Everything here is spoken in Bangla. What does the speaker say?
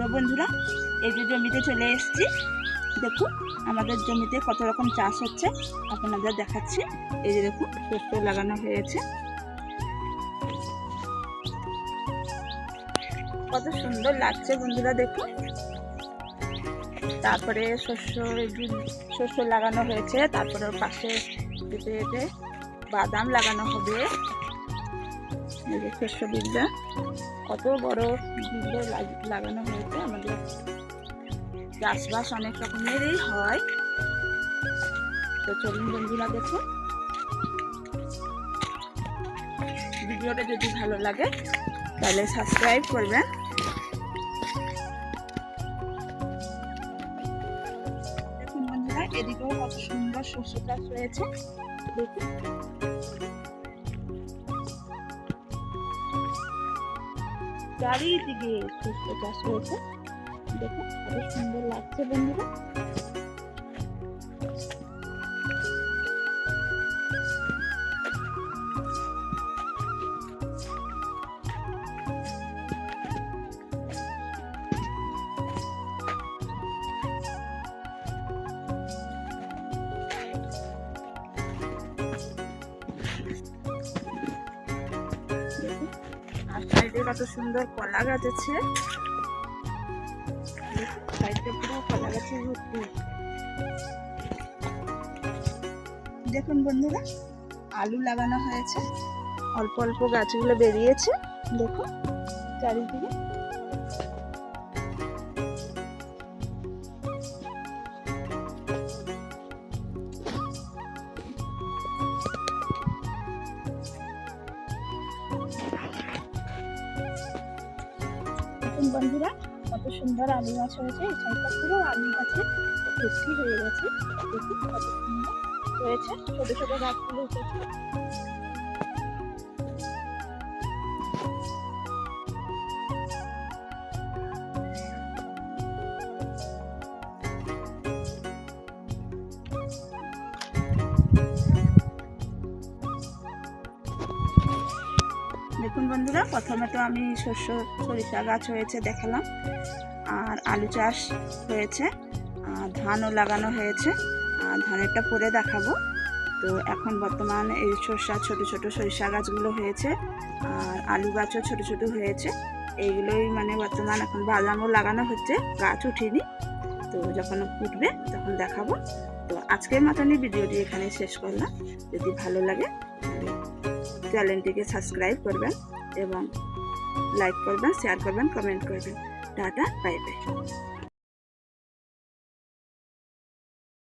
তো বন্ধুরা, এই যে জমিতে চলে এসেছি। দেখুন, আমাদের জমিতে কত রকম চাষ হচ্ছে, আপনাদের দেখাচ্ছি। এই যে দেখুন শস্য লাগানো হয়েছে। কত সুন্দর লাগছে বন্ধুরা, দেখুন। তারপরে শস্য শস্য লাগানো হয়েছে, তারপরে পাশে যেতে যেতে বাদাম লাগানো হবে। এই যে শস্য বীজটা কত বড় বীজ লাগানো হয়েছে আমাদের। চাষবাস অনেক রকমেরই হয়। তো চলুন বন্ধুরা দেখুন ভিডিওটা যদি ভালো লাগে, তাহলে সাবস্ক্রাইব করবেন। এদিকেও কত সুন্দর শস্য চাষ হয়েছে। দেখুন। চারিদিকে সুস্থ চাষ হয়েছে। দেখুন সুন্দর লাগছে বন্ধুরা। আর সাইডে কত সুন্দর কলা গাছ আছে। সাইডে পুরো কলা গাছে ভর্তি। দেখুন বন্ধুরা, আলু লাগানো হয়েছে। অল্প অল্প গাছগুলো বেরিয়েছে। দেখুন, চারিদিকে। দেখুন বন্ধুরা, কত সুন্দর আলু গাছ হয়েছে, এই সাইডটা পুরো আলু গাছে ভর্তি হয়ে গেছে। দেখুন কত সুন্দর হয়েছে। ছোটো ছোটো গাছগুলো উঠেছে। দেখুন বন্ধুরা, প্রথমে তো আমি শস্য, সরিষা গাছ হয়েছে দেখালাম, আর আলু চাষ হয়েছে, আর ধানও লাগানো হয়েছে, আর ধানেরটা পরে দেখাবো। তো এখন বর্তমান এই সরষা ছোট ছোট সরিষা গাছগুলো হয়েছে, আর আলু গাছও ছোট ছোট হয়েছে, এইগুলোই মানে বর্তমান এখন বাদামও লাগানো হচ্ছে, গাছ উঠিনি, তো যখন উঠবে তখন দেখাবো। তো আজকের মতনই ভিডিওটি এখানে শেষ করলাম, যদি ভালো লাগে চ্যানেলটিকে সাবস্ক্রাইব করবেন এবং লাইক করবেন শেয়ার করবেন কমেন্ট করবেন। Tata bye bye